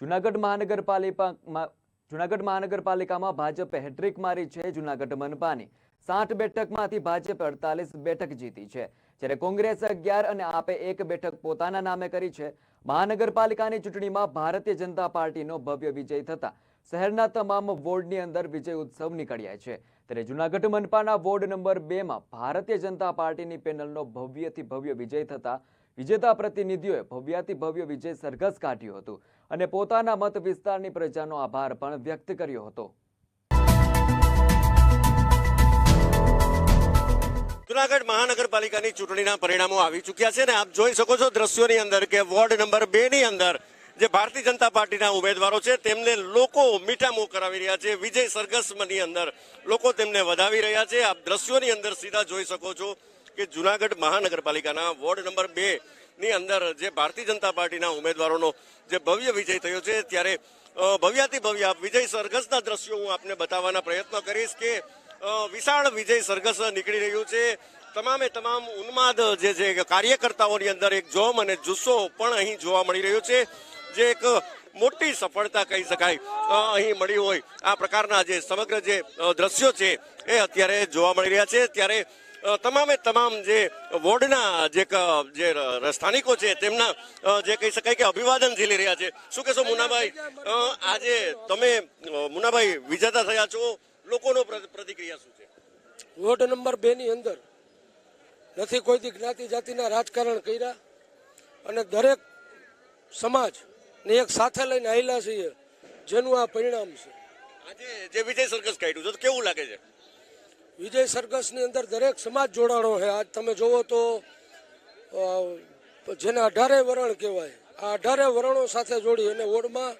જુનાગઢ મહાનગરપાલિકામાં જુનાગઢ મહાનગરપાલિકામાં ભાજપે હેટ્રિક મારી છે જુનાગઢ મનપાની. સાઠ બેઠકમાંથી ભાજપે અડતાલીસ બેઠક જીતી છે. જ્યારે કોંગ્રેસે અગિયાર અને આપે એક બેઠક પોતાના નામે કરી છે. મહાનગરપાલિકાની ચૂંટણીમાં ભારતીય જનતા પાર્ટીનો ભવ્ય વિજય થતા શહેરના તમામ વોર્ડની અંદર વિજય ઉત્સવ નીકળ્યા છે. ત્યારે જુનાગઢ મનપાના વોર્ડ નંબર બેમાં ભારતીય જનતા પાર્ટીની પેનલનો ભવ્યથી ભવ્ય વિજય થતા વિજેતા પ્રતિનિધિઓએ ભવ્યાથી ભવ્ય વિજય સરઘસ કાઢ્યું હતું. અને પોતાના મત વિસ્તારની પ્રજાનો આભાર પણ વ્યક્ત કર્યો હતો. જુનાગઢ મહાનગરપાલિકાની ચૂંટણીના પરિણામો આવી ચૂક્યા છે ને આપ જોઈ શકો છો દ્રશ્યોની અંદર કે વોર્ડ નંબર બે ની અંદર જે ભારતીય જનતા પાર્ટીના ઉમેદવારો છે, તેમને લોકો મીઠામો કરાવી રહ્યા છે. વિજય સરઘસમની અંદર લોકો તેમને વધાવી રહ્યા છે. આપ દ્રશ્યોની અંદર સીધા જોઈ શકો છો કે જુનાગઢ મહાનગરપાલિકાના વોર્ડ નંબર બે ની અંદર જે ભારતીય જનતા પાર્ટીના ઉમેદવારોનો જે ભવ્ય વિજય થયો છે ત્યારે અ, ભવ્યાથી ભવ્ય વિજય સરઘસના દ્રશ્યો હું આપને બતાવવાના પ્રયત્ન કરીશ કે વિશાળ વિજય સરઘસ નીકળી રહ્યું છે. તમામે તમામ ઉન્માદ જે છે કાર્યકર્તાઓની અંદર એક જોમ અને જુસ્સો પણ અહીં જોવા મળી રહ્યો છે જે એક મોટી સફળતા કહી શકાય અહીં મળી હોય. આ પ્રકારના જે સમગ્ર જે દ્રશ્યો છે એ અત્યારે જોવા મળી રહ્યા છે. ત્યારે તમામે તમામ જે વોર્ડના જે જે સ્થાનિકો છે તેમના જે કહી શકાય કે અભિવાદન ઝીલી રહ્યા છે. શું કહેશો મુનાભાઈ? આજે તમે મુનાભાઈ વિજેતા થયા છો. લોકોનો પ્ર- પ્રતિક્રિયા શું છે? વોર્ડ નંબર બે ની અંદર નથી કોઈથી જ્ઞાતિ જાતિના રાજકારણ કર્યા અને દરેક સમાજ ને એક સાથે લઈને આવેલા છીએ જેનું આ પરિણામ છે. આજે જે વિજય સરઘસ કાઢ્યું છે તો કેવું લાગે છે? વિજય સરઘસની અંદર દરેક સમાજ જોડાણો છે. આજ તમે જોવો તો જેને અઢારે વરણ કહેવાય, આ અઢારે વરણો સાથે જોડી અને વોર્ડમાં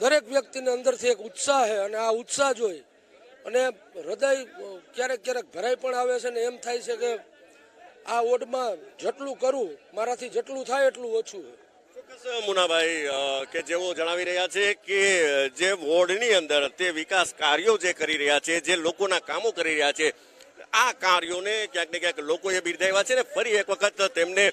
દરેક વ્યક્તિને અંદરથી એક ઉત્સાહ છે અને આ ઉત્સાહ જોઈ અને હૃદય ક્યારેક ક્યારેક ભરાઈ પણ આવે છે ને એમ થાય છે કે આ વોર્ડમાં જેટલું કરું, મારાથી જેટલું થાય એટલું ઓછું ચોક્કસ મુનાભાઈ કે જેઓ જણાવી રહ્યા છે કે જે વોર્ડની અંદર તે વિકાસ કાર્યો જે કરી રહ્યા છે, જે લોકોના કામો કરી રહ્યા છે, આ કાર્યોને ક્યાંક ને ક્યાંક લોકોએ બિરદાવ્યા છે ને ફરી એક વખત તેમને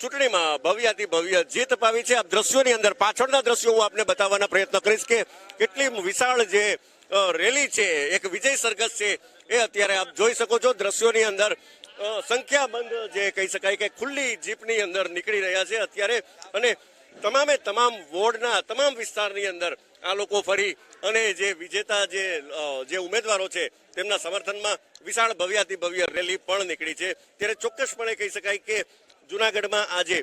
ચૂંટણીમાં ભવ્યાથી ભવ્ય જીત પાવી છે. આ દ્રશ્યોની અંદર પાછળના દ્રશ્યો હું આપને બતાવવાના પ્રયત્ન કરીશ કે કેટલી વિશાળ જે રેલી છે, એક વિજય સરઘસ છે, એ અત્યારે આપ જોઈ શકો છો દ્રશ્યોની અંદર. સંખ્યાબંધ જે કહી શકાય કે ખુલ્લી જીપની અંદર નીકળી રહ્યા છે અત્યારે. અને તમામે તમામ વોર્ડના તમામ વિસ્તારની અંદર આ લોકો ફરી અને જે વિજેતા જે જે ઉમેદવારો છે તેમના સમર્થનમાં વિશાળ ભવ્યાતિ ભવ્ય રેલી પણ નીકળી છે. ત્યારે ચોક્કસપણે કહી શકાય કે જુનાગઢમાં આજે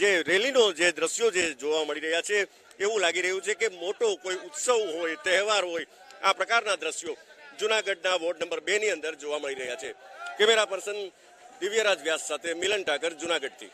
જે રેલીનો જે દ્રશ્યો જે જોવા મળી રહ્યા છે, એવું લાગી રહ્યું છે કે મોટો કોઈ ઉત્સવ હોય, તહેવાર હોય, આ પ્રકારના દ્રશ્યો જુનાગઢના વોર્ડ નંબર બે ની અંદર જોવા મળી રહ્યા છે. કેમેરા પર્સન દિવ્યરાજ વ્યાસ સાથે મિલન ઠાકર જુનાગઢથી.